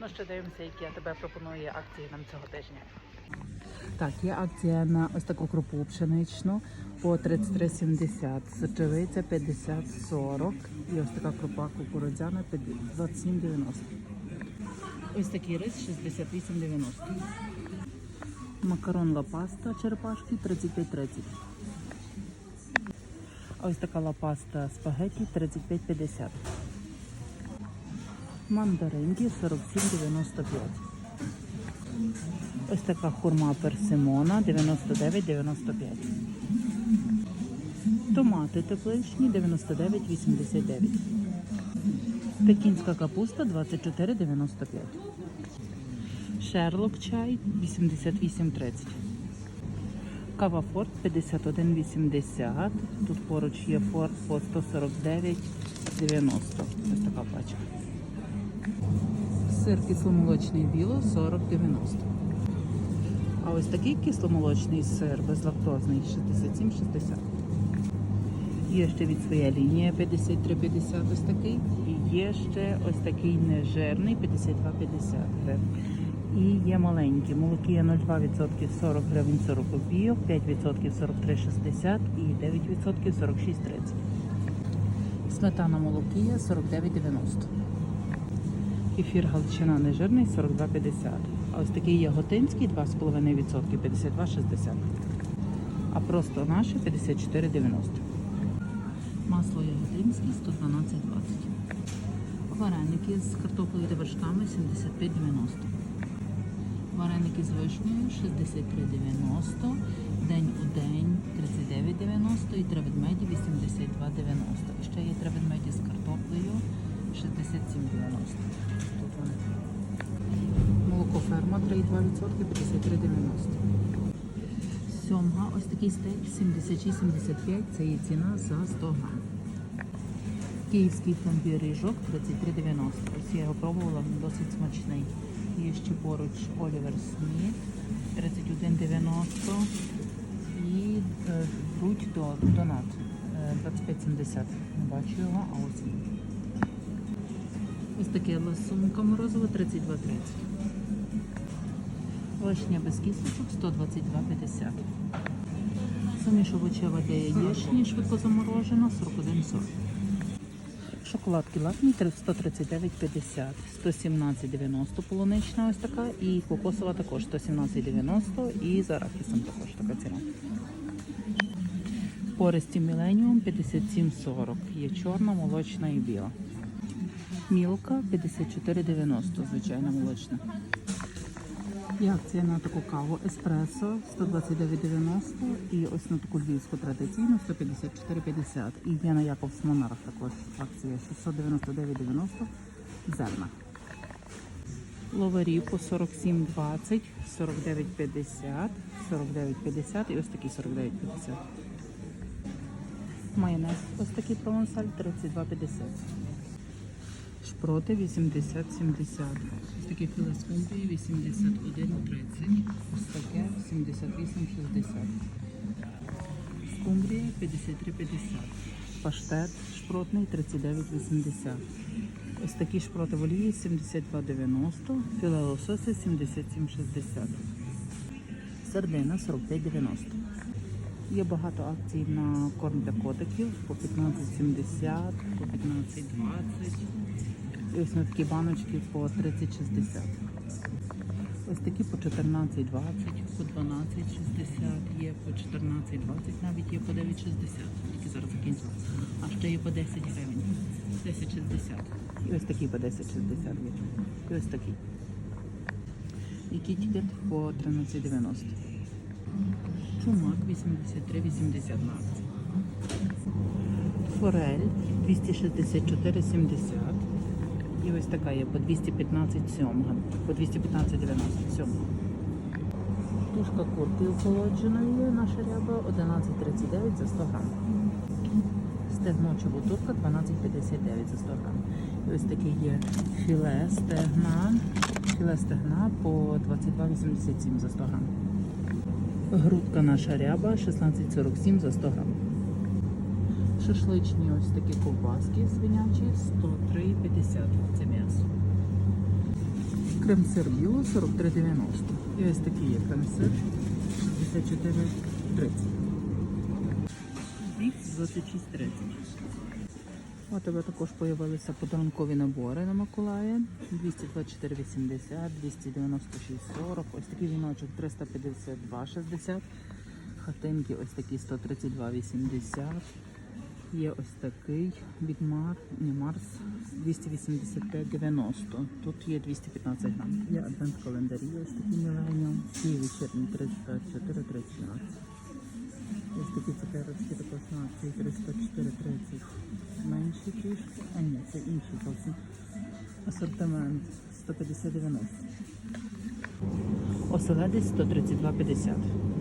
Ну що дивимося, які я тебе пропонує акції нам цього тижня. Так, є акція на ось таку крупу пшеничну по 33,70, сочевиця 50,40 і ось така крупа кукурудзяна 27,90. Ось такий рис 68,90. Макарон лапаста черепашки 35,30. Ось така лапаста спагетті 35,50. Мандаринки 47,95. Ось така хурма персимона 99,95. Томати тепличні 99,89. Пекінська капуста 24,95. Шерлок чай 88,30. Кава Форт 51,80. Тут поруч є Форт по 149,90. Ось така пачка. Сир кисломолочний біло 40,90. А ось такий кисломолочний сир безлактозний 67,60. Є ще від своя лінія 53,50 ось такий. І є ще ось такий нежирний 52,50. І є маленькі. Молоки є 0,2% 40 гривень 40 копійок, 5% 43,60 і 9% 46,30. Сметана молокія 49,90. Кефір галичина нежирний 42,50. А ось такий яготинський 2,5% 52,60. А просто наше 54,90. Масло яготинське 112,20. Вареники з картоплею та вершками 75,90. Вареники з вишнею 63,90. День у день 39,90 і три ведмеді 82,90. І ще є три ведмеді з картоплею 67,90. Тут вони. Молоко ферма 3,2%, 53,90. Сьомга, ось такий стейк 76,75, це є ціна за 100 грам. Київський пломбір ріжок 33,90. Ось я його пробувала, він досить смачний. Є ще поруч Олівер Сміт 31,90 і е, Руть до Донат е, 25,70. Не бачу його, а ось він. Ось таке ласунка морозова 32,30. Вишня без кісточок 122,50. Суміш овочева для яєчні швидко заморожена 41,40. Шоколадки лакмі 139,50, 117,90 полунична ось така і кокосова також 117,90 і з арахісом також така ціна. Пористі Міленіум 57,40. Є чорна, молочна і біла. Мілка 54,90, звичайна молочна. І акція на таку каву еспресо 129,90 і ось на таку львівську традиційну 154,50. І є на Якобс Монарх також акція 699,90 зерна. Ловарі по 47,20, 49,50, 49,50 і ось такий 49,50. Майонез ось такий провансаль 32,50. Шпроти 80-70. Ось такі філе скумбрії 81-30. Ось таке 78-60. Скумбрія 53-50. Паштет шпротний 39-80. Ось такі шпроти в олії 72-90. Філе лосося 77-60. Сардина 45-90. Є багато акцій на корм для котиків по 15,70, по 15,20. І ось на такі баночки по 30,60. Ось такі по 14,20, по 12,60, є по 14,20, навіть є по 9,60, які зараз закінчилися. А ще є по 10 гривень, 10,60. І ось такі по 10,60 є. І ось такі. І кітькет по 13,90. Чумак 83,80 на. Форель 264,70. І ось така є по 215 сьомга, по 215,90 сьомга. Тушка курки охолодженої наша ряба 11,39 за 100 грам. Стегно чебутурка 12,59 за 100 грам. І ось таке є філе стегна, філе стегна по 22,87 за 100 грам. Грудка наша ряба 16,47 за 100 грам. Шашличні ось такі ковбаски свинячі 103,50 це м'ясо. Крем-сир біло 43,90. І ось такий є крем-сир 64,30. Біг 26,30. У тебе також появилися подарункові набори на Миколая. 224,80, 296,40. Ось такий віночок 352,60. Хатинки ось такі 132,80. Є ось такий від Мар, не Марс 285,90. Тут є 215 грам. Є адвент календарі, ось такі міленіум. Ці вечірні 34, 13. Ось такі цукерочки також на акції 304,30. Менші трішки. А ні, це інший зовсім. Асортимент 150,90. Оселедець 132,50.